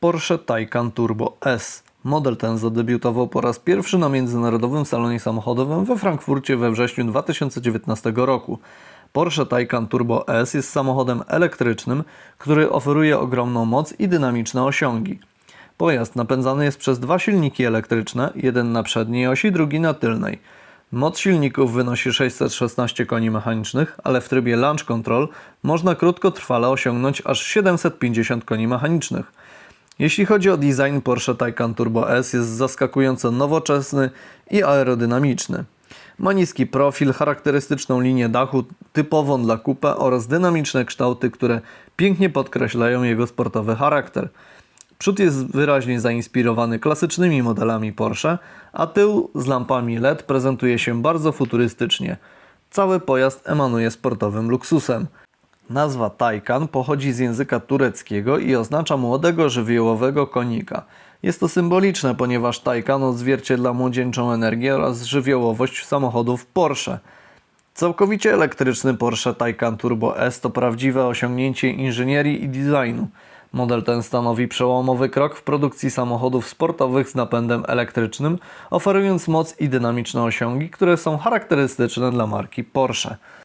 Porsche Taycan Turbo S. Model ten zadebiutował po raz pierwszy na Międzynarodowym Salonie Samochodowym we Frankfurcie we wrześniu 2019 roku. Porsche Taycan Turbo S jest samochodem elektrycznym, który oferuje ogromną moc i dynamiczne osiągi. Pojazd napędzany jest przez dwa silniki elektryczne, jeden na przedniej osi, drugi na tylnej. Moc silników wynosi 616 koni mechanicznych, ale w trybie Launch Control można krótkotrwale osiągnąć aż 750 koni mechanicznych. Jeśli chodzi o design, Porsche Taycan Turbo S jest zaskakująco nowoczesny i aerodynamiczny. Ma niski profil, charakterystyczną linię dachu typową dla coupe oraz dynamiczne kształty, które pięknie podkreślają jego sportowy charakter. Przód jest wyraźnie zainspirowany klasycznymi modelami Porsche, a tył z lampami LED prezentuje się bardzo futurystycznie. Cały pojazd emanuje sportowym luksusem. Nazwa Taycan pochodzi z języka tureckiego i oznacza młodego żywiołowego konika. Jest to symboliczne, ponieważ Taycan odzwierciedla młodzieńczą energię oraz żywiołowość samochodów Porsche. Całkowicie elektryczny Porsche Taycan Turbo S to prawdziwe osiągnięcie inżynierii i designu. Model ten stanowi przełomowy krok w produkcji samochodów sportowych z napędem elektrycznym, oferując moc i dynamiczne osiągi, które są charakterystyczne dla marki Porsche.